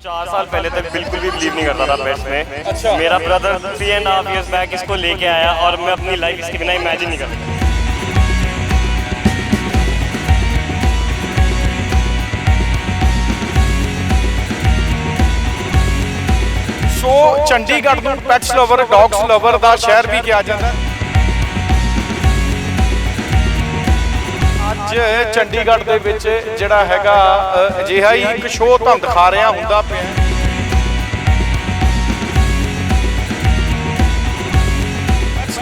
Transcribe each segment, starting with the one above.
चार साल पहले तक बिल्कुल भी बिलीव नहीं करता था पेट्स में अच्छा। मेरा brother three and half years back इसको लेके आया और मैं अपनी लाइफ इसके बिना इमेजिन नहीं कर सकता ਸੋ ਚੰਡੀਗੜ੍ਹ ਨੂੰ ਪੈਟਸ ਲਵਰ ਡੌਗਸ ਲਵਰ ਦਾ ਸ਼ਹਿਰ ਵੀ ਕਿਹਾ ਜਾਂਦਾ ਅੱਜ ਚੰਡੀਗੜ੍ਹ ਦੇ ਵਿੱਚ ਜਿਹੜਾ ਹੈਗਾ ਅਜਿਹਾ ਹੀ ਇੱਕ ਸ਼ੋਅ ਤੁਹਾਨੂੰ ਦਿਖਾ ਰਿਹਾ ਹੁੰਦਾ ਪਿਆ।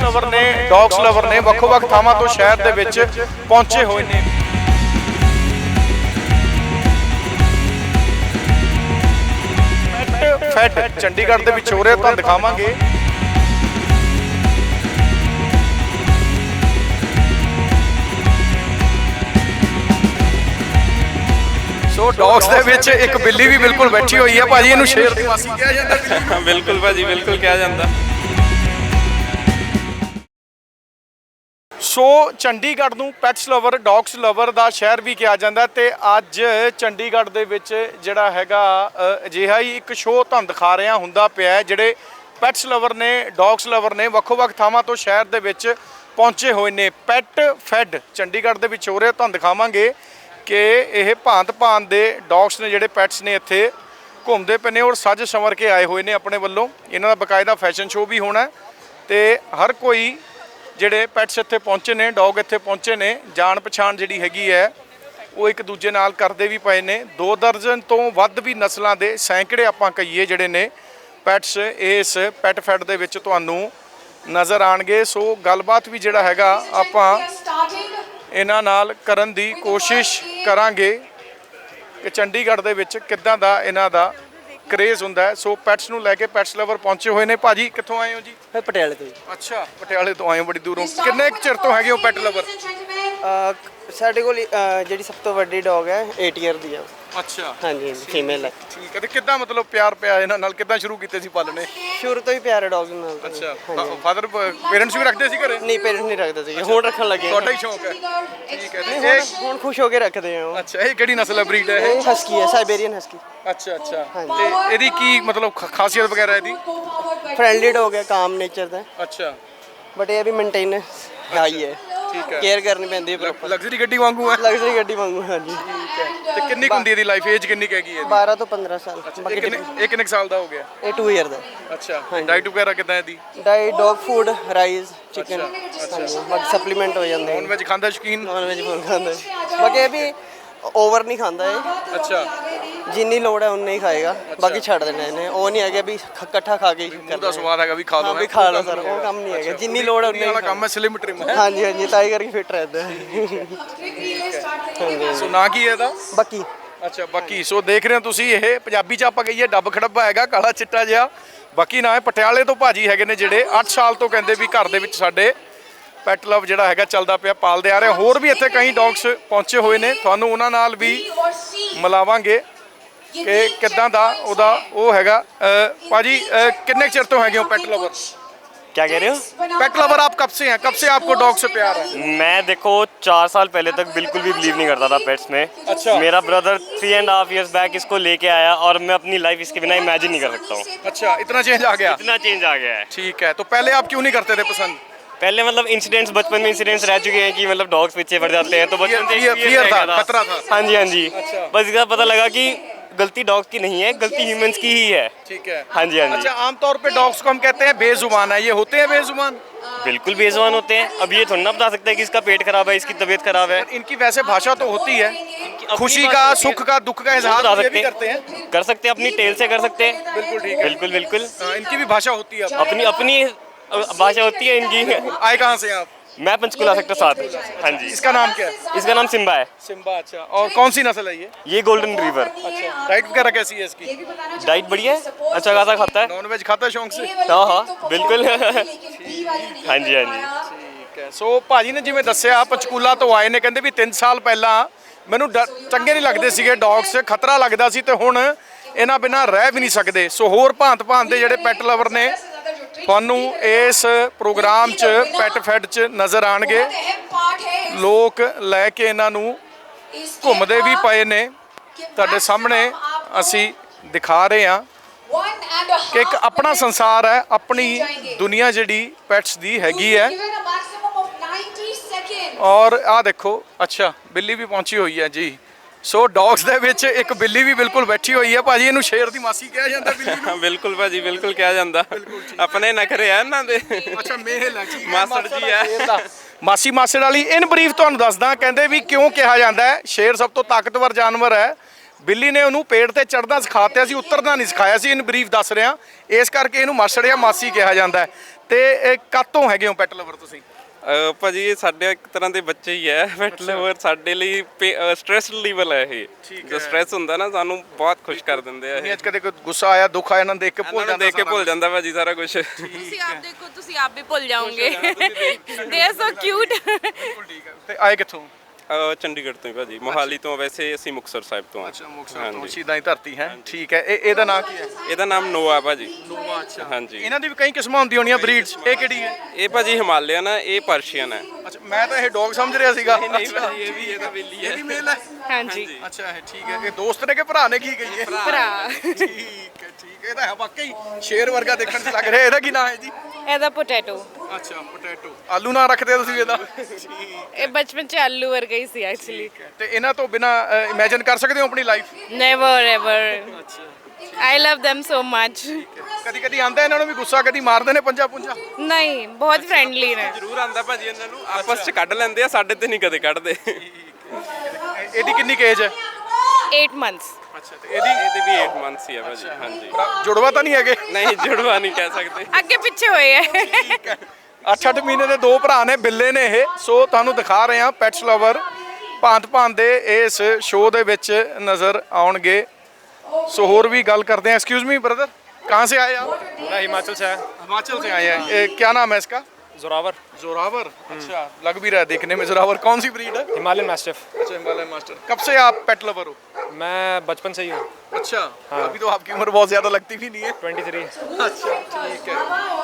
ਲਵਰ ਨੇ ਡੌਗਸ ਲਵਰ ਨੇ ਵੱਖੋ-ਵੱਖ ਥਾਵਾਂ ਤੋਂ ਸ਼ਹਿਰ ਦੇ ਵਿੱਚ ਪਹੁੰਚੇ ਹੋਏ ਨੇ। ਪੈਟ ਚੰਡੀਗੜ੍ਹ ਦੇ ਵਿੱਚ ਹੋ ਰਿਹਾ ਤੁਹਾਨੂੰ ਦਿਖਾਵਾਂਗੇ। ਸੋ ਡੌਗਸ ਦੇ ਵਿੱਚ ਇੱਕ ਬਿੱਲੀ ਵੀ ਬਿਲਕੁਲ ਬੈਠੀ ਹੋਈ ਹੈ ਭਾਜੀ ਇਹਨੂੰ ਸ਼ੇਰ ਦੀ ਮਾਸੀ ਕਿਹਾ ਜਾਂਦਾ ਬਿੱਲੀ। ਬਿਲਕੁਲ ਭਾਜੀ ਬਿਲਕੁਲ ਕਿਹਾ ਜਾਂਦਾ ਸੋ ਚੰਡੀਗੜ੍ਹ ਨੂੰ ਪੈਟਸ ਲਵਰ ਡੌਗਸ ਲਵਰ ਦਾ ਸ਼ਹਿਰ ਵੀ ਕਿਹਾ ਜਾਂਦਾ ਤੇ ਅੱਜ ਚੰਡੀਗੜ੍ਹ ਦੇ ਵਿੱਚ ਜਿਹੜਾ ਹੈਗਾ ਅਜਿਹਾ ਹੀ ਇੱਕ ਸ਼ੋਅ ਤੁਹਾਨੂੰ ਦਿਖਾ ਰਿਹਾ ਹੁੰਦਾ ਪਿਆ ਹੈ। ਜਿਹੜੇ ਪੈਟਸ ਲਵਰ ਨੇ ਡੌਗਸ ਲਵਰ ਨੇ ਵੱਖੋ-ਵੱਖ ਥਾਵਾਂ ਤੋਂ ਸ਼ਹਿਰ ਦੇ ਵਿੱਚ ਪਹੁੰਚੇ ਹੋਏ ਨੇ ਪੈਟ ਫੈਡ ਚੰਡੀਗੜ੍ਹ ਦੇ ਵਿੱਚ ਹੋ ਰਿਹਾ ਤੁਹਾਨੂੰ ਦਿਖਾਵਾਂਗੇ ਕਿ ਇਹ ਭਾਂਤ-ਭਾਂਤ ਦੇ ਡੌਗਸ ਨੇ ਜਿਹੜੇ ਪੈਟਸ ਨੇ ਇੱਥੇ ਘੁੰਮਦੇ ਪਏ ਨੇ ਔਰ ਸੱਜ ਸੰਵਰ ਕੇ ਆਏ ਹੋਏ ਨੇ ਆਪਣੇ ਵੱਲੋਂ। ਇਹਨਾਂ ਦਾ ਬਕਾਇਦਾ ਫੈਸ਼ਨ ਸ਼ੋਅ ਵੀ ਹੋਣਾ ਹੈ ਤੇ ਹਰ ਕੋਈ ਜਿਹੜੇ ਪੈਟਸ ਇੱਥੇ ਪਹੁੰਚੇ ਨੇ ਡੌਗ ਇੱਥੇ ਪਹੁੰਚੇ ਨੇ, ਜਾਣ ਪਛਾਣ ਜਿਹੜੀ ਹੈਗੀ ਹੈ, ਉਹ ਇੱਕ ਦੂਜੇ ਨਾਲ ਕਰਦੇ ਵੀ ਪਏ ਨੇ। ਦੋ ਦਰਜਨ ਤੋਂ ਵੱਧ ਵੀ ਨਸਲਾਂ ਦੇ ਸੈਂਕੜੇ ਆਪਾਂ ਕਹੀਏ ਜਿਹੜੇ ਨੇ ਪੈਟਸ ਇਸ ਪੈਟ ਫੈਡ ਦੇ ਵਿੱਚ ਤੁਹਾਨੂੰ ਨਜ਼ਰ ਆਣਗੇ ਸੋ ਗੱਲਬਾਤ ਵੀ ਜਿਹੜਾ ਹੈਗਾ ਆਪਾਂ ਇਹਨਾਂ ਨਾਲ ਕਰਨ ਦੀ ਕੋਸ਼ਿਸ਼ ਕਰਾਂਗੇ ਕਿ ਚੰਡੀਗੜ੍ਹ ਦੇ ਵਿੱਚ ਕਿੱਦਾਂ ਦਾ ਇਹਨਾਂ ਦਾ ਕਰੇਜ਼ ਹੁੰਦਾ ਹੈ। ਸੋ ਪੈਟਸ ਨੂੰ ਲੈ ਕੇ ਪੈਟਸ ਲਵਰ ਪਹੁੰਚੇ ਹੋਏ ਨੇ। ਭਾਜੀ ਕਿੱਥੋਂ ਆਏ ਹੋ ਜੀ? ਮੈਂ ਪਟਿਆਲੇ ਤੋਂ ਜੀ। ਅੱਛਾ ਪਟਿਆਲੇ ਤੋਂ ਆਏ ਹੋ ਬੜੀ ਦੂਰੋਂ। ਕਿੰਨੇ ਕੁ ਚਿਰ ਤੋਂ ਹੈਗੇ ਹੋ ਪੈਟ ਲਵਰ ਅਹ ਸਾਡੇ ਕੋਲ ਅਹ ਜਿਹੜੀ ਸਭ ਤੋਂ ਵੱਡੀ ਡੌਗ ਹੈ 8 ਇਅਰ ਦੀ ਹੈ ਅੱਛਾ। ਹਾਂਜੀ ਫੀਮੇਲ ਹੈ। ਠੀਕ ਹੈ ਤੇ ਕਿੱਦਾਂ ਮਤਲਬ ਪਿਆਰ ਪਿਆ ਇਹਨਾਂ ਨਾਲ? ਕਿੱਦਾਂ ਸ਼ੁਰੂ ਕੀਤੇ ਸੀ ਪਾਲਣੇ ਸ਼ੁਰੂ ਤੋਂ ਹੀ ਪਿਆਰੇ ਡੌਗ ਨਾਲ। ਤਾਂ। ਅੱਛਾ ਫਾਦਰ ਪੇਰੈਂਟਸ ਵੀ ਰੱਖਦੇ ਸੀ ਘਰੇ? ਨਹੀਂ ਪੇਰੈਂਟਸ ਨਹੀਂ ਰੱਖਦੇ ਸੀ ਹੁਣ ਰੱਖਣ ਲੱਗੇ ਤੁਹਾਡਾ ਹੀ ਸ਼ੌਂਕ ਹੈ। ਠੀਕ ਹੈ ਤੇ ਇਹ ਹੁਣ ਖੁਸ਼ ਹੋ ਕੇ ਰੱਖਦੇ ਆ ਉਹ। ਅੱਛਾ ਇਹ ਕਿਹੜੀ ਨਸਲ ਹੈ ਬਰੀਡ ਹੈ ਇਹ? ਇਹ ਹਸਕੀ ਹੈ ਸਾਈਬੇਰੀਅਨ ਹਸਕੀ ਅੱਛਾ ਅੱਛਾ। ਤੇ ਇਹਦੀ ਕੀ ਮਤਲਬ ਖ- ਖਾਸੀਅਤ ਵਗੈਰਾ ਇਹਦੀ? ਫ੍ਰੈਂਡਲੀ ਡੌਗ ਹੈ ਕਾਮ ਨੇਚਰ ਦਾ। ਅੱਛਾ। ਬਟ ਇਹ ਵੀ ਮੇਨਟੇਨ ਹਾਈ ਹੈ। ਠੀਕ ਹੈ। ਕੇਅਰ ਕਰਨੀ ਪੈਂਦੀ ਹੈ ਪ੍ਰੋਪਰ ਲਗਜ਼ਰੀ ਗੱਡੀ ਵਾਂਗੂ ਹੈ। ਲਗਜ਼ਰੀ ਗੱਡੀ ਵਾਂਗੂ ਹਾਂਜੀ। ਤੇ ਕਿੰਨੀ ਕੁ ਹੁੰਦੀ ਇਹਦੀ ਲਾਈਫ ਏਜ ਕਿੰਨੀ ਕੁ ਹੈਗੀ ਹੈ 12 ਤੋਂ 15 ਸਾਲ। ਇਹ ਬਾਕੀ ਕਿੰਨੇ ਇਹ ਕਿੰਨੇ ਕੁ ਸਾਲ ਦਾ ਹੋ ਗਿਆ? ਇਹ 2 ਇਅਰ ਦਾ। ਅੱਛਾ। ਡਾਈਟ ਵਗੈਰਾ ਕਿਦਾਂ ਇਹਦੀ? ਡਾਈ ਡੌਗ ਫੂਡ ਰਾਈਸ ਚਿਕਨ ਬਾਕੀ ਸਪਲੀਮੈਂਟ ਹੋ ਜਾਂਦੇ ਨੌਨ ਵੈਜ ਖਾਂਦਾ ਸ਼ੌਕੀਨ? ਨੌਨ ਵੈਜ ਫੂਡ ਖਾਂਦਾ। ਹੈ। ਬਾਕੀ ਇਹ ਵੀ ਓਵਰ ਨਹੀਂ ਖਾਂਦਾ ਇਹ। ਅੱਛਾ। ਜਿੰਨੀ ਲੋੜ ਹੈ ਉਨਾ ਹੀ ਖਾਏਗਾ। ਬਾਕੀ ਛੱਡ ਦੇਣਾ ਇਹਨੇ। ਉਹ ਨਹੀਂ ਹੈਗਾ ਵੀ ਖ- ਇਕੱਠਾ ਖਾ ਕੇ ਹੀ ਮੂੰਹ ਦਾ। ਸਵਾਦ ਹੈਗਾ ਵੀ ਖਾ ਹਾਂ ਲਓ ਵੀ ਖਾ ਲਓ ਸਰ ਉਹ ਕੰਮ ਨਹੀਂ ਹੈਗਾ। ਜਿੰਨੀ ਲੋੜ ਹੈ ਉਨਾ ਵਾਲਾ ਹੀ ਕੰਮ ਹੈ ਸਲਿਮ ਟ੍ਰਿਮ। ਹਾਂਜੀ ਹਾਂਜੀ ਤਾਂ ਹੀ ਕਰਕੇ ਫਿੱਟ ਰਹਿੰਦਾ ਹੈ। ਸੋ ਨਾ ਕੀ ਹੈ ਇਹਦਾ? ਬਾਕੀ। ਅੱਛਾ ਬਾਕੀ। ਸੋ ਦੇਖ ਰਹੇ ਹੋ ਤੁਸੀਂ ਇਹ ਪੰਜਾਬੀ ਚ ਆਪਾਂ ਕਹੀਏ ਡੱਬ ਖੜੱਬਾ ਹੈਗਾ ਕਾਲਾ ਚਿੱਟਾ ਜਿਹਾ। ਬਾਕੀ ਨਾ ਇਹ ਪਟਿਆਲੇ ਤੋਂ ਭਾਜੀ ਹੈਗੇ ਨੇ ਜਿਹੜੇ। 8 ਸਾਲ ਤੋਂ ਕਹਿੰਦੇ ਵੀ ਘਰ ਦੇ ਵਿੱਚ ਸਾਡੇ ਪੈਟ ਲਵ ਜਿਹੜਾ ਹੈਗਾ ਚੱਲਦਾ ਪਿਆ ਪਾਲਦੇ ਆ ਰਹੇ। ਹੋਰ ਵੀ ਇੱਥੇ ਕਈ ਡੌਗਸ ਪਹੁੰਚੇ ਹੋਏ ਨੇ। ਤੁਹਾਨੂੰ ਉਹਨਾਂ ਨਾਲ ਵੀ ਮਿਲਾਵਾਂਗੇ। ਕਿ ਕਿੱਦਾਂ ਦਾ ਉਹਦਾ ਉਹ ਹੈਗਾ ਅਹ, ਭਾਜੀ ਅਹ, ਕਿੰਨੇ ਕੁ ਚਿਰ ਤੋਂ ਹੈਗੇ ਹੋ ਪੈਟ ਲਵਰ क्या कह रहे हो पेट लवर आप कब से हैं कब से आपको डॉग से प्यार है मैं देखो चार साल पहले तक बिल्कुल भी बिलीव नहीं करता था पेट्स में अच्छा। मेरा brother three and half years back इसको लेके आया और मैं अपनी लाइफ इसके बिना इमेजिन नहीं कर सकता हूँ अच्छा इतना चेंज आ गया इतना चेंज आ गया है ठीक है तो पहले आप क्यों नहीं करते थे पसंद पहले मतलब इंसिडेंट्स बचपन में इंसिडेंट्स रह चुके हैं कि मतलब डॉग्स पीछे पड़ जाते हैं तो बचपन से Fear- एक fear रह था, गया खतरा था। हाँ जी हाँ जी अच्छा। बस इसका पता लगा कि गलती डॉग्स की नहीं है गलती ह्यूमंस की ही है। ठीक है। हाँ जी हाँ जी। अच्छा आमतौर पे डॉग्स को हम कहते हैं बेजुबान है। ये होते हैं बेजुबान? बिल्कुल बेजुबान होते हैं। अब ये थोड़ा ना बता सकते हैं कि इसका पेट खराब है इसकी तबीयत खराब है। इनकी वैसे भाषा तो होती है। खुशी का सुख का दुख का इजहार बता सकते हैं। करते हैं। कर सकते हैं अपनी टेल से कर सकते हैं। बिल्कुल ठीक है। बिल्कुल बिल्कुल। हाँ, इनकी भी भाषा होती है अपनी अपनी भाषा होती है इनकी। आए कहाँ से आप? मैं पंचकुला सेक्टर सात हाँ जी इसका नाम क्या है इसका नाम सिम्बा है सिम्बा अच्छा और कौन सी नस्ल है ये ये गोल्डन रिवर अच्छा डाइट वगैरह कैसी है इसकी डाइट बढ़िया है अच्छा खासा खाता है नॉन वेज खाता है शौक से हाँ हाँ बिल्कुल हाँ जी हाँ जी ਠੀਕ ਹੈ ਸੋ ਭਾਜੀ ਨੇ ਜਿਵੇਂ ਦੱਸਿਆ ਪੰਚਕੂਲਾ ਤੋਂ ਆਏ ਨੇ ਕਹਿੰਦੇ ਵੀ 3 ਸਾਲ ਪਹਿਲਾਂ ਮੈਨੂੰ ਡ- ਚੰਗੇ ਨਹੀਂ ਲੱਗਦੇ ਸੀਗੇ ਡੌਗਸ ਖਤਰਾ ਲੱਗਦਾ ਸੀ ਤੇ ਹੁਣ ਇਹਨਾਂ ਬਿਨਾਂ ਰਹਿ ਵੀ ਨਹੀਂ ਸਕਦੇ ਸੋ ਹੋਰ ਭਾਂਤ ਭਾਂਤ ਦੇ ਜਿਹੜੇ ਪੈਟ ਲਵਰ ਨੇ ਤੁਹਾਨੂੰ ਇਸ ਪ੍ਰੋਗਰਾਮ 'ਚ ਪੈਟ ਫੈਡ 'ਚ ਨਜ਼ਰ ਆਣਗੇ। ਲੋਕ ਲੈ ਕੇ ਇਹਨਾਂ ਨੂੰ ਘੁੰਮਦੇ ਵੀ ਪਏ ਨੇ। ਤੁਹਾਡੇ ਸਾਹਮਣੇ ਅਸੀਂ ਦਿਖਾ ਰਹੇ ਹਾਂ ਕਿ ਇੱਕ ਆਪਣਾ ਸੰਸਾਰ ਹੈ ਆਪਣੀ। ਦੁਨੀਆ ਜਿਹੜੀ ਪੈਟਸ ਦੀ ਹੈਗੀ ਹੈ। Given a maximum of 90 seconds. ਔਰ ਆਹ ਦੇਖੋ ਅੱਛਾ ਬਿੱਲੀ ਵੀ ਪਹੁੰਚੀ ਹੋਈ ਹੈ ਜੀ। ਸੋ ਡੌਗਸ ਦੇ ਵਿੱਚ ਇੱਕ ਬਿੱਲੀ ਵੀ ਬਿਲਕੁਲ ਬੈਠੀ ਹੋਈ ਹੈ। ਭਾਜੀ ਇਹਨੂੰ ਸ਼ੇਰ ਦੀ ਮਾਸੀ ਕਿਹਾ ਜਾਂਦਾ ਬਿੱਲੀ ਨੂੰ? ਬਿਲਕੁਲ ਭਾਜੀ ਬਿਲਕੁਲ ਕਿਹਾ ਜਾਂਦਾ। ਆਪਣੇ ਨਖਰੇ ਆ ਇਹਨਾਂ ਦੇ। ਅੱਛਾ ਮੇਹਲ ਹੈ। ਮਾਸੜ ਜੀ ਹੈ। ਸ਼ੇਰ ਦਾ। ਮਾਸੀ ਮਾਸੜ ਵਾਲੀ ਇਨ ਬਰੀਫ ਤੁਹਾਨੂੰ ਦੱਸਦਾ ਕਹਿੰਦੇ ਵੀ ਕਿਉਂ ਕਿਹਾ ਜਾਂਦਾ ਹੈ? ਸ਼ੇਰ ਸਭ ਤੋਂ ਤਾਕਤਵਰ ਜਾਨਵਰ ਹੈ। ਬਿੱਲੀ ਨੇ ਉਹਨੂੰ ਪੇੜ ਤੇ ਚੜਦਾ ਸਿਖਾਤਿਆ ਸੀ ਉਤਰਨਾ ਨਹੀਂ ਸਿਖਾਇਆ ਸੀ ਇਨ ਬਰੀਫ ਦੱਸ ਰਿਹਾ। ਇਸ ਕਰਕੇ ਇਹਨੂੰ ਮਾਸੜ ਜਾਂ ਮਾਸੀ ਕਿਹਾ ਜਾਂਦਾ ਤੇ ਇਹ ਕਾਤੋਂ ਹੈਗੇ ਹੋ ਪੈਟ ਲਵਰ ਤੁਸੀਂ? ਅਹ ਭਾਜੀ ਇਹ ਸਾਡੇ ਇੱਕ ਤਰ੍ਹਾਂ ਦੇ ਬੱਚੇ ਹੀ ਹੈ। ਲਵਰ ਸਾਡੇ ਲਈ ਸਟ੍ਰੈਸ ਰਿਲੀਵਰ ਹੈ ਇਹ। ਜੋ ਸਟ੍ਰੈਸ ਹੁੰਦਾ ਨਾ ਸਾਨੂੰ ਬਹੁਤ ਖੁਸ਼ ਕਰ ਦਿੰਦੇ ਆ ਇਹ। ਨਹੀਂ ਅੱਜ ਕਦੇ ਕੋਈ ਗੁੱਸਾ ਆਇਆ ਦੁੱਖ ਆਇਆ ਇਹਨਾਂ ਨੂੰ ਦੇਖ ਕੇ ਭੁੱਲ ਜਾਂਦਾ ਦੇਖ ਕੇ ਸਾਰਾ ਭੁੱਲ ਜਾਂਦਾ ਭਾਜੀ ਸਾਰਾ ਕੁਝ ਤੁਸੀਂ ਆਪ ਦੇਖੋ ਤੁਸੀਂ ਆਪ ਵੀ ਭੁੱਲ ਜਾਓਗੇ। ਦੇ ਆਰ ਸੋ ਕਿਊਟ ਬਿਲਕੁਲ ਠੀਕ ਹੈ। ਤੇ ਆਏ ਕਿੱਥੋਂ? ਚੰਡੀਗੜ੍ਹ ਤੋਂ ਹੀ ਭਾਜੀ। ਮੋਹਾਲੀ ਤੋਂ ਵੈਸੇ ਅਸੀਂ ਮੁਕਤਸਰ ਸਾਹਿਬ ਤੋਂ ਆ ਅੱਛਾ ਮੁਕਤਸਰ ਤੋਂ ਸ਼ਹੀਦਾਂ ਦੀ ਧਰਤੀ ਹੈ। ਠੀਕ ਹੈ। ਇਹ ਇਹਦਾ ਨਾਮ ਕੀ ਹੈ? ਇਹਦਾ ਨਾਮ ਨੋਆ ਭਾਜੀ। ਨੋਵਾ ਅੱਛਾ। ਹਾਂਜੀ। ਇਹਨਾਂ ਦੀ ਵੀ ਕਈ ਕਿਸਮਾਂ ਹੁੰਦੀਆਂ ਹੋਣੀਆਂ ਬਰੀਡਸ। ਇਹ ਕਿਹੜੀ ਹੈ? ਇਹ ਭਾਜੀ ਹਿਮਾਲਿਅਨ ਹੈ ਇਹ ਪਰਸ਼ੀਅਨ ਹੈ। ਅੱਛਾ ਮੈਂ ਤਾਂ ਇਹ ਡੌਗ ਸਮਝ ਰਿਹਾ ਸੀਗਾ। ਨਹੀਂ ਭਾਜੀ ਇਹ ਵੀ ਇਹਦਾ ਬਿੱਲੀ ਇਹ ਹੈ। ਵੀ ਮੇਲ ਹੈ? ਹਾਂਜੀ। ਅੱਛਾ ਇਹ ਠੀਕ ਹੈ। ਇਹ ਦੋਸਤ ਨੇ ਕਿ ਭਰਾ ਨੇ ਕੀ ਕਹੀ ਹੈ ਭਰਾ। ਠੀਕ। ਇਹ ਤਾਂ ਹੈ ਵਾਕਈ ਸ਼ੇਰ ਵਰਗਾ ਦੇਖਣ 'ਚ ਲੱਗ ਰਿਹਾ ਇਹਦਾ ਕੀ ਨਾਮ ਹੈ ਜੀ? ਇਹਦਾ ਪੋਟੈਟੋ। ਅੱਛਾ ਪੋਟੈਟੋ। ਆਲੂ ਨਾ ਰੱਖਦੇ ਤੁਸੀਂ ਇਹਦਾ? ਇਹ ਬਚਪਨ ਚ ਆਲੂ ਵਰਗਾ ਹੀ ਸੀ ਐਕਚੁਅਲੀ ਤੇ ਇਹਨਾਂ ਤੋਂ ਬਿਨਾ ਇਮੇਜਿਨ ਕਰ ਸਕਦੇ ਹੋ ਆਪਣੀ life never ever I love them so much. ਕਦੀ ਕਦੀ ਆਂਦਾ ਇਹਨਾਂ ਨੂੰ ਵੀ ਗੁੱਸਾ ਕਦੀ ਮਾਰਦੇ ਨੇ ਪੰਜਾ ਪੁੰਜਾ ਨਹੀਂ ਬਹੁਤ ਫ੍ਰੈਂਡਲੀ ਨੇ। ਜ਼ਰੂਰ ਆਂਦਾ ਭਾਜੀ ਇਹਨਾਂ ਨੂੰ। ਆਪਸ ਚ ਕੱਢ ਲੈਂਦੇ ਆ ਸਾਡੇ ਤੇ ਨਹੀਂ ਕਦੇ ਕੱਢਦੇ। ਇਹਦੀ ਕਿੰਨੀ ਕੇਜ ਹੈ? 8 months ਅੱਛਾ ਤੇ ਇਹਦੀ ਇਹਦੇ ਵੀ 8 ਮੰਥਸ ਹੀ ਆ ਭਾਜੀ ਹਾਂਜੀ ਜੁੜਵਾ ਤਾਂ ਨਹੀਂ ਹੈਗੇ ਨਹੀਂ ਜੁੜਵਾ ਨਹੀਂ ਕਹਿ ਸਕਦੇ ਅੱਗੇ ਪਿੱਛੇ ਹੋਏ ਹੈ 8-8 ਮਹੀਨੇ ਦੇ ਦੋ ਭਰਾ ਨੇ ਬਿੱਲੇ ਨੇ ਇਹ ਸੋ ਤੁਹਾਨੂੰ ਦਿਖਾ ਰਹੇ ਹਾਂ ਪੈਟਸ ਲਵਰ ਭਾਂਤ ਭਾਂਤ ਦੇ ਇਸ ਸ਼ੋਅ ਦੇ ਵਿੱਚ ਨਜ਼ਰ ਆਉਣਗੇ ਸੋ ਹੋਰ ਵੀ ਗੱਲ करते हैं एक्सक्यूज मी ब्रदर कहाँ से आए आप मैं हिमाचल से आया हिमाचल से आए हैं ए, क्या नाम है इसका जोरावर। जोरावर? अच्छा लग भी रहा है देखने में। जोरावर कौन सी ब्रीड है? हिमालयन मैस्टिफ अच्छा हिमालयन मास्टर कब से आप पेट लवर हो? मैं बचपन से ही हूँ। अच्छा हाँ। अभी तो आपकी उम्र बहुत ज़्यादा लगती भी नहीं है। ट्वेंटी थ्री अच्छा ठीक है।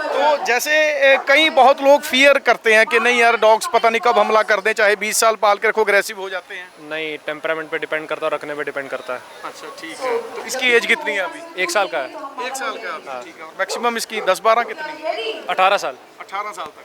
तो जैसे ए, कई बहुत लोग फियर करते हैं कि नहीं यार डॉग्स पता नहीं कब हमला कर दें चाहे 20 साल पाल के रखो अग्रेसिव हो जाते हैं। नहीं टेम्परामेंट पे डिपेंड करता है रखने पे डिपेंड करता है। अच्छा ठीक है। तो इसकी एज कितनी है अभी? एक साल का है। एक साल का ठीक है। मैक्सिमम इसकी दस बारह कितनी? अठारह साल। 18 साल तक।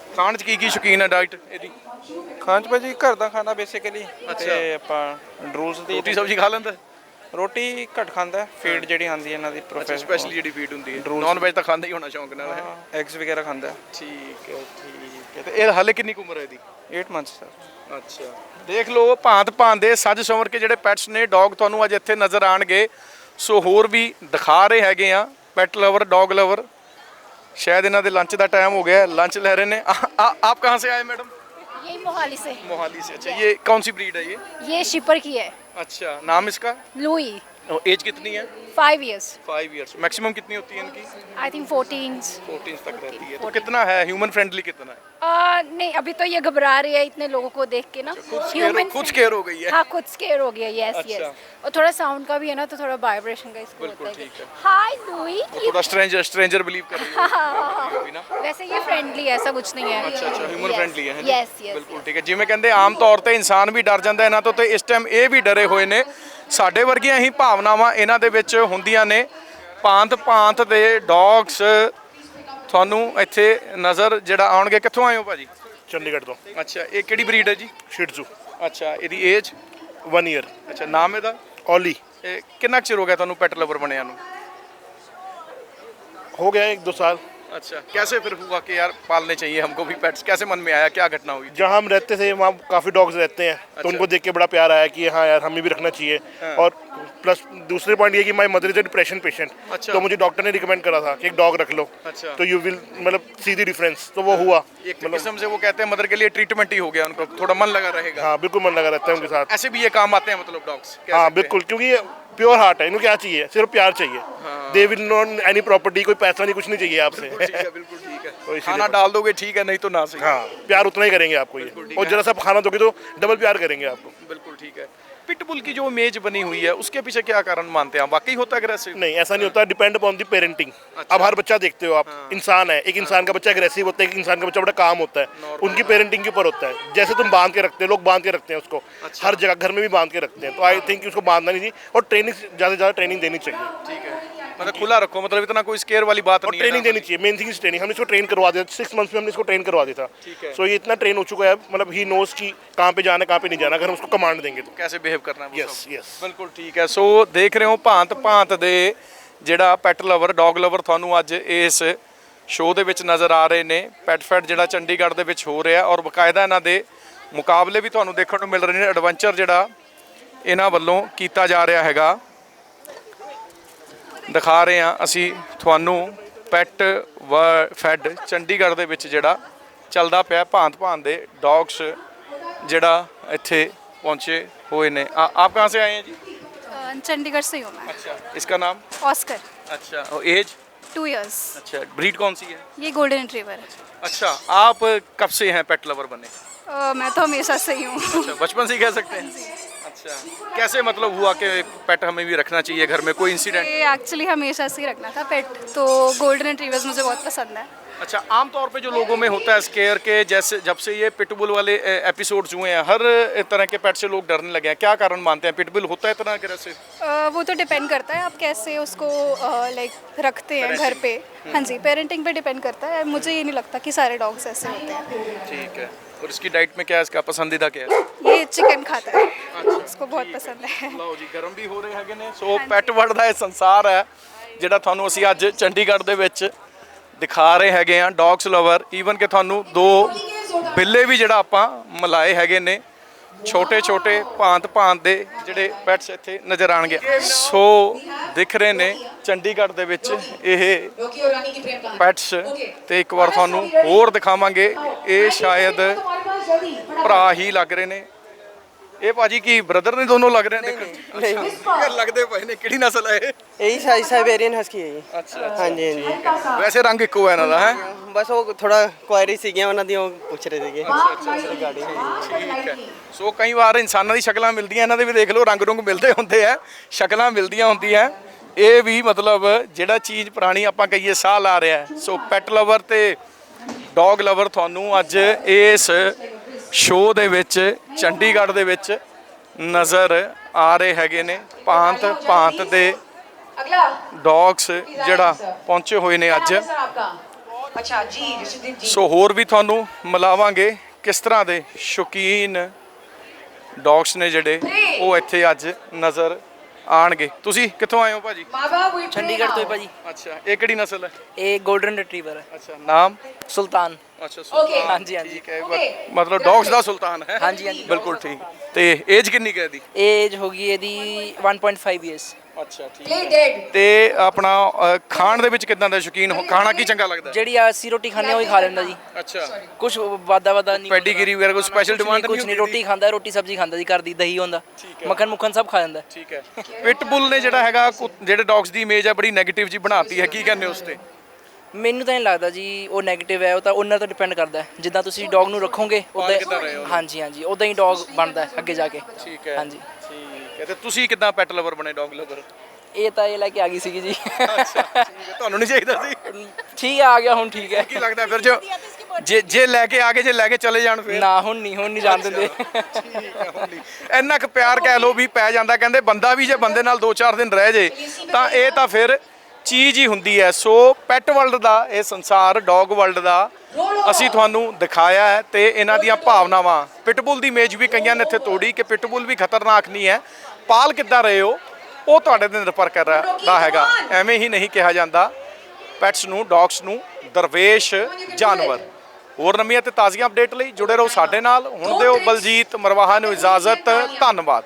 ਖਾਣ ਚ ਕੀ ਕੀ ਸ਼ੌਕੀਨ ਹੈ ਡਾਈਟ ਇਹਦੀ? ਖਾਣ ਚ ਭਾਜੀ ਘਰ ਦਾ ਖਾਣਾ ਬੇਸਿਕਲੀ ਤੇ ਆਪਾਂ ਰੂਲਸ ਦੀ ਰੋਟੀ ਸਬਜ਼ੀ ਖਾ ਲੈਂਦਾ? ਰੋਟੀ ਘੱਟ ਖਾਂਦਾ ਫੀਡ ਜਿਹੜੀ ਆਂਦੀ ਹੈ ਇਹਨਾਂ ਦੀ ਅੱਛਾ ਪ੍ਰੋਫੈਸ਼ਨਲ ਸਪੈਸ਼ਲੀ ਜਿਹੜੀ ਫੀਡ ਹੁੰਦੀ ਹੈ। ਨਾਨ ਵੈਜ ਤਾਂ ਖਾਂਦਾ ਹੀ ਹੋਣਾ ਸ਼ੌਂਕ ਨਾਲ ਹੈ। ਐਗਸ ਵਗੈਰਾ ਖਾਂਦਾ। ਠੀਕ ਹੈ ਠੀਕ ਹੈ। ਤੇ ਇਹ ਹਾਲੇ ਕਿੰਨੀ ਉਮਰ ਹੈ ਇਹਦੀ? 8 ਮੰਥਸ ਸਰ ਅੱਛਾ। ਦੇਖ ਲਓ ਭਾਂਤ ਭਾਂਤ ਦੇ ਸੱਜ ਸੰਵਰ ਕੇ ਜਿਹੜੇ ਪੈਟਸ ਨੇ ਡੌਗ ਤੁਹਾਨੂੰ ਅੱਜ ਇੱਥੇ ਨਜ਼ਰ ਆਣਗੇ। ਸੋ ਹੋਰ ਵੀ ਦਿਖਾ ਰਹੇ ਹੈਗੇ ਆ ਪੈਟ ਲਵਰ ਡੌਗ ਲਵਰ शायद इन्हों लंच का टाइम हो गया है। लंच लै रहे हैं आप कहाँ से आए मैडम? मोहाली से। मोहाली से। अच्छा ये कौन सी ब्रीड है ये? ये शिपर की है। अच्छा नाम इसका? लुई। एज कितनी है five years five years maximum कितनी होती है इनकी आई थिंक फोर्टीन फोर्टीन तक रहती है तो कितना है ह्यूमन फ्रेंडली कितना है नहीं अभी तो ये घबरा रही है इतने लोगों को देख के ना Scare- खुद स्केयर हो गई है हाँ खुद स्केयर हो गया यस अच्छा। यस और थोड़ा साउंड का भी है ना तो थोड़ा वाइब्रेशन का इसको बिल्कुल होता है ठीक है। हाय लुई वो थोड़ा स्ट्रेंजर स्ट्रेंजर बिलीव कर रही है अभी ना वैसे ये फ्रेंडली है ऐसा कुछ नहीं है ਅੱਛਾ ਅੱਛਾ ਹਿਊਮਨ ਫ੍ਰੈਂਡਲੀ ਹੈ यस यस ਬਿਲਕੁਲ ਠੀਕ ਹੈ ਜਿਵੇਂ ਕਹਿੰਦੇ ਆਮ ਤੌਰ ਤੇ ਇਨਸਾਨ ਵੀ ਡਰ ਜਾਂਦਾ ਇਹਨਾਂ ਤੋਂ ਤੇ ਇਸ ਟਾਈਮ ਇਹ ਵੀ ਡਰੇ ਹੋਏ ਨੇ ਸਾਡੇ ਵਰਗੀਆਂ ਹੀ ਭਾਵਨਾਵਾਂ ਇਹਨਾਂ ਦੇ ਵਿੱਚ ਹੁੰਦੀਆਂ ਨੇ। ਪਾਂਤ ਪਾਂਤ ਦੇ ਡੌਗਸ ਤੁਹਾਨੂੰ ਇੱਥੇ ਨਜ਼ਰ ਜਿਹੜਾ ਆਉਣਗੇ। ਕਿੱਥੋਂ ਆਏ ਹੋ ਭਾਜੀ? ਚੰਡੀਗੜ੍ਹ ਤੋਂ। ਅੱਛਾ ਇਹ ਕਿਹੜੀ ਬਰੀਡ ਹੈ ਜੀ? ਸ਼ਿਟਜ਼ੂ ਅੱਛਾ ਇਹਦੀ ਏਜ 1 ਇਅਰ ਅੱਛਾ ਨਾਮ ਇਹਦਾ? ਓਲੀ ਇਹ ਕਿੰਨਾ ਚਿਰ ਹੋ ਗਿਆ ਤੁਹਾਨੂੰ ਪੈਟ ਲਵਰ ਬਣਿਆ ਨੂੰ? ਹੋ ਗਿਆ 1-2 ਸਾਲ। अच्छा कैसे फिर हुआ कि यार पालने चाहिए हमको भी पेट्स कैसे मन में आया? क्या घटना हुई? जहाँ हम रहते थे वहाँ काफ़ी डॉग्स रहते हैं। अच्छा। तो उनको देख के बड़ा प्यार आया कि हाँ यार हमें भी रखना चाहिए। हाँ। और प्लस दूसरे पॉइंट ये कि my mother is a depression patient अच्छा। तो मुझे डॉक्टर ने रिकमेंड करा था कि एक डॉग रख लो। अच्छा। तो यू विल मतलब सी दी डिफरेंस तो वो हुआ। एक किस्म से वो कहते हैं मदर के लिए ट्रीटमेंट ही हो गया उनको। थोड़ा मन लगा रहेगा। हाँ बिल्कुल मन लगा रहता है उनके साथ। ऐसे भी ये काम आते हैं मतलब डॉग्स हाँ बिल्कुल क्योंकि प्योर हार्ट है इनको क्या चाहिए सिर्फ प्यार चाहिए they will not any property कोई पैसा नहीं कुछ नहीं चाहिए आपसे ठीक है बिल्कुल ठीक है तो इसीलिए खाना डाल दोगे ठीक है नहीं तो ना सही हाँ प्यार उतना ही करेंगे आपको ये और जरा सा खाना दोगे तो डबल प्यार करेंगे आपको बिल्कुल ठीक है पिटबुल की जो इमेज बनी हुई है उसके पीछे क्या कारण मानते हैं? वाकई होता है अग्रेसिव नहीं ऐसा नहीं होता डिपेंड अपॉन दी पेरेंटिंग अब हर बच्चा देखते हो आप इंसान है एक इंसान का बच्चा अग्रेसिव होता है एक इंसान का बच्चा बड़ा काम होता है उनकी पेरेंटिंग के ऊपर होता है। जैसे तुम बाँध के रखते हो लोग बाँध के रखते हैं उसको। हर जगह घर में भी बाँध के रखते हैं। तो आई थिंक उसको बांधना नहीं चाहिए और ट्रेनिंग ज़्यादा से ज़्यादा ट्रेनिंग देनी चाहिए। ठीक है। मतलब खुला रखो मतलब इतना कोई स्केयर वाली बात और नहीं है ट्रेनिंग ना। देनी चाहिए मेन थिंग इज ट्रेनिंग हमने इसको ट्रेन करवा दिया सिक्स मंथ्स में हमने इसको ट्रेन करवा दिया था सो ये इतना ट्रेन हो चुका है मतलब ही नोज की कहाँ पे जाना कहाँ पे नहीं जाना अगर हम उसको कमांड देंगे तो कैसे ਬਿਹੇਵ ਕਰਨਾ ਹੈ वो Yes, सब। yes. ਬਿਲਕੁਲ ਠੀਕ ਹੈ ਸੋ ਦੇਖ ਰਹੇ ਹੋ ਭਾਂਤ ਭਾਂਤ ਦੇ ਜਿਹੜਾ ਪੈਟ ਲਵਰ ਡੌਗ ਲਵਰ ਤੁਹਾਨੂੰ ਅੱਜ ਇਸ ਸ਼ੋਅ ਦੇ ਵਿੱਚ ਨਜ਼ਰ ਆ ਰਹੇ ਨੇ ਪੈਟ ਫੈਟ ਜਿਹੜਾ ਚੰਡੀਗੜ੍ਹ ਦੇ ਵਿੱਚ ਹੋ ਰਿਹਾ ਔਰ ਬਕਾਇਦਾ ਇਹਨਾਂ ਦੇ ਮੁਕਾਬਲੇ ਵੀ ਤੁਹਾਨੂੰ ਦੇਖਣ ਨੂੰ ਮਿਲ ਰਹੇ ਨੇ ਐਡਵੈਂਚਰ ਜਿਹੜਾ ਇਹਨਾਂ ਵੱਲੋਂ ਕੀਤਾ ਜਾ ਰਿਹਾ ਹੈਗਾ ਦਿਖਾ ਰਹੇ ਹਾਂ ਅਸੀਂ ਤੁਹਾਨੂੰ ਪੈਟ ਫੈਡ ਚੰਡੀਗੜ੍ਹ ਦੇ ਵਿੱਚ ਜਿਹੜਾ ਚੱਲਦਾ ਪਿਆ ਭਾਂਤ ਭਾਂਤ ਦੇ ਡੌਗਸ ਜਿਹੜਾ ਇੱਥੇ ਪਹੁੰਚੇ ਹੋਏ ਨੇ ਆ- ਆਪ ਕਹਾਂ ਸੇ ਆਏ हैं जी चंडीगढ़ से ही हूँ मैं अच्छा इसका नाम ऑस्कर अच्छा और एज टू इयर्स अच्छा ब्रीड कौन सी है ये गोल्डन रिट्रीवर है अच्छा आप कब से हैं पेट लवर बने अ, मैं तो हमेशा से ही हूँ अच्छा बचपन से ही कह सकते हैं अच्छा। कैसे मतलब हुआ कि पेट हमें भी रखना चाहिए घर में? कोई इंसिडेंट एक्चुअली हमेशा से ही रखना था पेट तो गोल्डन रिट्रीवर्स मुझे बहुत पसंद है। अच्छा आमतौर पे जो लोगों में होता है स्केयर के जैसे जब से ये पिटबुल वाले एपिसोड्स हुए हैं हर तरह के पेट से लोग डरने लगे हैं। क्या कारण मानते हैं? पिटबुल होता है इतना अग्रेसिव अ, वो तो डिपेंड करता है आप कैसे उसको लाइक रखते हैं घर पे। हाँ जी पेरेंटिंग पे डिपेंड करता है। मुझे ये नहीं लगता कि सारे डॉग्स ऐसे होते हैं। ठीक है। और इसकी डाइट में क्या है इसका पसंदीदा क्या है ये चिकन खाता है उसको बहुत पसंद है ਲਓ ਜੀ ਗਰਮ ਵੀ ਹੋ ਰਹੇ ਹੈਗੇ ਨੇ ਸੋ ਪੈਟ ਵਰਲਡ ਦਾ ਇਹ ਸੰਸਾਰ ਹੈ ਜਿਹੜਾ ਤੁਹਾਨੂੰ ਅਸੀਂ ਅੱਜ ਚੰਡੀਗੜ੍ਹ ਦੇ ਵਿੱਚ ਦਿਖਾ ਰਹੇ ਹੈਗੇ ਆ ਡੌਗਸ ਲਵਰ ਈਵਨ ਕਿ ਤੁਹਾਨੂੰ ਦੋ ਬਿੱਲੇ ਵੀ ਜਿਹੜਾ ਆਪਾਂ ਮਿਲਾਏ ਹੈਗੇ ਨੇ ਛੋਟੇ-ਛੋਟੇ ਭਾਂਤ-ਭਾਂਤ ਦੇ ਜਿਹੜੇ ਪੈਟਸ ਇੱਥੇ ਨਜ਼ਰ ਆਣਗੇ। ਸੋ ਦਿਖ ਰਹੇ ਨੇ ਚੰਡੀਗੜ੍ਹ ਦੇ ਵਿੱਚ ਇਹ ਪੈਟਸ ਤੇ ਇੱਕ ਵਾਰ ਤੁਹਾਨੂੰ ਹੋਰ ਦਿਖਾਵਾਂਗੇ। ਇਹ ਸ਼ਾਇਦ ਭਰਾ ਹੀ ਲੱਗ ਰਹੇ ਨੇ। ਇਹ ਭਾਜੀ ਕੀ ਬ੍ਰਦਰ ਨੇ ਦੋਨੋਂ ਲੱਗ ਰਹੇ ਨੇ ਲੱਗਦੇ ਪਏ ਨੇ ਕਿਹੜੀ ਨਸਲ ਹੈ ਇਹ? ਇਹੀ ਸਾਈ ਸਾਈਬੇਰੀਅਨ ਹਸਕੀ ਹੈ ਹਾਂਜੀ ਹਾਂਜੀ। ਵੈਸੇ ਰੰਗ ਇੱਕੋ ਹੈ ਇਹਨਾਂ ਹੈ? ਬਸ ਉਹ ਥੋੜਾ ਕੁਐਰੀ ਸੀਗੀਆਂ ਉਹਨਾਂ ਦੀ ਉਹ ਪੁੱਛ ਰਹੇ ਸੀਗੇ। ਸੋ ਕਈ ਵਾਰ ਇਨਸਾਨਾਂ ਦੀ ਸ਼ਕਲਾਂ ਮਿਲਦੀਆਂ ਇਹਨਾਂ ਦੇ ਵੀ ਦੇਖ ਲਓ ਰੰਗ ਰੰਗ ਮਿਲਦੇ ਹੁੰਦੇ ਆ। ਸ਼ਕਲਾਂ ਮਿਲਦੀਆਂ ਹੁੰਦੀਆਂ। ਇਹ ਵੀ ਮਤਲਬ ਜਿਹੜਾ ਚੀਜ਼ ਪੁਰਾਣੀ ਆਪਾਂ ਕਹੀਏ ਸਾਹ ਲਾ ਰਿਹਾ ਸੋ ਪੈਟ ਲਵਰ ਤੇ ਡੌਗ ਲਵਰ ਤੁਹਾਨੂੰ ਅੱਜ ਇਸ ਸ਼ੋਅ ਦੇ ਵਿੱਚ ਚੰਡੀਗੜ੍ਹ ਦੇ ਵਿੱਚ ਨਜ਼ਰ ਆ ਰਹੇ ਹੈਗੇ ਨੇ। ਭਾਂਤ ਭਾਂਤ ਦੇ ਅਗਲਾ। ਡੌਗਸ ਜਿਹੜਾ ਪਹੁੰਚੇ ਹੋਏ ਨੇ ਅੱਜ। ਅੱਛਾ ਜੀ ਜਸਦੀਪ ਜੀ। ਸੋ ਹੋਰ ਵੀ ਤੁਹਾਨੂੰ ਮਿਲਾਵਾਂਗੇ ਕਿਸ ਤਰ੍ਹਾਂ ਦੇ ਸ਼ੌਕੀਨ ਡੌਗਸ ਨੇ ਜਿਹੜੇ ਉਹ ਇੱਥੇ ਅੱਜ ਨਜ਼ਰ ਆਣਗੇ। ਤੁਸੀਂ ਕਿੱਥੋਂ ਆਏ ਹੋ ਭਾਜੀ? ਚੰਡੀਗੜ੍ਹ ਤੋਂ ਹੀ ਭਾਜੀ। ਅੱਛਾ ਇਹ ਕਿਹੜੀ ਨਸਲ ਹੈ? ਇਹ 골ਡਨ ਰਿਟਰੀਵਰ ਹੈ। ਅੱਛਾ ਨਾਮ? ਸੁਲਤਾਨ। ਅੱਛਾ ਸੁਲਤਾਨ। ਹਾਂਜੀ ਹਾਂਜੀ। ਠੀਕ ਹੈ ਮਤਲਬ ਡੌਗਸ ਦਾ ਸੁਲਤਾਨ ਹੈ। ਹਾਂਜੀ, ਹਾਂਜੀ। ਬਿਲਕੁਲ ਠੀਕ। ਤੇ ਏਜ ਕਿੰਨੀ ਕੁ ਏਜ ਹੋ ਗਈ ਇਹਦੀ 1.5 ਇਅਰਸ ਅੱਛਾ ਠੀਕ. ਤੇ ਆਪਣਾ ਅ, ਖਾਣ ਦੇ ਵਿੱਚ ਕਿਦਾਂ ਦਾ ਸ਼ੌਕੀਨ ਹੋ? ਖਾਣਾ ਕੀ ਚੰਗਾ ਲੱਗਦਾ? ਜਿਹੜੀ ਆ ਅਸੀਂ ਰੋਟੀ ਖਾਂਦੇ ਹਾਂ ਉਹੀ ਖਾ ਲੈਂਦਾ ਜੀ। ਅੱਛਾ। ਕੁਝ ਵਾਦਾ ਵਾਦਾ ਨਹੀਂ ਪੈਡੀਗਰੀ ਵਗੈਰਾ ਕੋਈ ਸਪੈਸ਼ਲ ਡਿਮਾਂਡ ਕੁਝ ਨਹੀਂ ਰੋਟੀ ਖਾਂਦਾ ਰੋਟੀ ਸਬਜ਼ੀ ਖਾਂਦਾ ਜੀ ਘਰ ਦੀ ਦਹੀਂ ਹੁੰਦਾ। ਮੱਖਣ ਮੁੱਖਣ ਸਭ ਖਾ ਲੈਂਦਾ ਠੀਕ ਹੈ। ਪਿਟਬੁਲ ਨੇ ਜਿਹੜਾ ਹੈਗਾ ਜਿਹੜੇ ਡੌਗਸ ਦੀ ਇਮੇਜ ਹੈ ਬੜੀ 네ਗੇਟਿਵ ਜੀ ਬਣਾਤੀ ਹੈ। ਕੀ ਕਹਿੰਦੇ ਉਸ ਤੇ? ਮੈਨੂੰ ਤਾਂ ਨਹੀਂ ਲੱਗਦਾ ਜੀ ਉਹ 네ਗੇਟਿਵ ਹੈ ਉਹ ਤਾਂ ਉਹਨਾਂ ਤੇ ਡਿਪੈਂਡ ਕਰਦਾ ਹੈ। ਜਿੱਦਾਂ ਤੁਸੀਂ ਡੌਗ ਨੂੰ ਰੱਖੋਗੇ ਉਦਾਂ? ਹਾਂਜੀ ਹਾਂਜੀ। ਉਦਾਂ ਹੀ ਡੌਗ ਬਣਦਾ ਹੈ ਅੱਗੇ ਜਾ ਕੇ। ਠੀਕ ਹੈ। ਹਾਂਜੀ। ਹੈ ਤੇ ਤੁਸੀਂ ਕਿਦਾਂ ਪੈਟ ਲਵਰ ਬਣੇ ਡੌਗ ਲਵਰ ਇਹ ਤਾਂ ਇਹ ਲੈ ਕੇ ਆ ਗਈ ਸੀਗੀ ਜੀ। ਤੁਹਾਨੂੰ ਨਹੀਂ ਚਾਹੀਦਾ ਸੀ? ਠੀਕ ਹੈ ਆ ਗਿਆ ਹੁਣ ਠੀਕ ਹੈ। ਕੀ ਲੱਗਦਾ ਫਿਰ ਜੋ ਜੇ ਜੇ ਲੈ ਕੇ ਆ ਗਏ ਜੇ ਲੈ ਕੇ ਚਲੇ ਜਾਣ ਫਿਰ? ਨਾ ਹੁਣ ਨਹੀਂ ਹੁਣ ਨਹੀਂ ਜਾਣ ਦਿੰਦੇ। ਇੰਨਾ ਕੁ ਪਿਆਰ ਕਹਿ ਲੋ ਵੀ ਪੈ ਜਾਂਦਾ ਕਹਿੰਦੇ ਬੰਦਾ ਵੀ ਜੇ ਬੰਦੇ ਨਾਲ 2-4 ਦਿਨ ਰਹਿ ਜੇ ਤਾਂ ਇਹ ਤਾਂ ਫਿਰ ਚੀਜ਼ ਹੀ ਹੁੰਦੀ ਹੈ। ਸੋ ਪੈਟ ਵਰਲਡ ਦਾ ਇਹ ਸੰਸਾਰ ਡੌਗ ਵਰਲਡ ਦਾ ਅਸੀਂ ਤੁਹਾਨੂੰ ਦਿਖਾਇਆ ਹੈ ਤੇ ਇਹਨਾਂ ਦੀਆਂ ਭਾਵਨਾਵਾਂ। ਪਿਟਬੁਲ ਦੀ ਇਮੇਜ ਵੀ ਕਈਆਂ ਨੇ ਇੱਥੇ ਤੋੜੀ ਕਿ ਪਿਟਬੁਲ ਵੀ ਖਤਰਨਾਕ ਨਹੀਂ ਹੈ। ਪਾਲ ਕਿੱਦਾਂ ਰਹੇ ਹੋ? ਉਹ ਤੁਹਾਡੇ ਤੇ ਨਿਰਭਰ ਕਰਦਾ ਹੈਗਾ। ਐਵੇਂ ਹੀ ਨਹੀਂ ਕਿਹਾ ਜਾਂਦਾ। ਪੈਟਸ ਨੂੰ ਡੌਗਸ ਨੂੰ ਦਰਵੇਸ਼ ਜਾਨਵਰ। ਹੋਰ ਨਵੀਆਂ ਤੇ ਤਾਜ਼ੀਆਂ ਅਪਡੇਟ ਲਈ ਜੁੜੇ ਰਹੋ ਸਾਡੇ ਨਾਲ। ਹੁਣ ਦਿਓ ਬਲਜੀਤ ਮਰਵਾਹਾ ਨੂੰ ਇਜਾਜ਼ਤ। ਧੰਨਵਾਦ।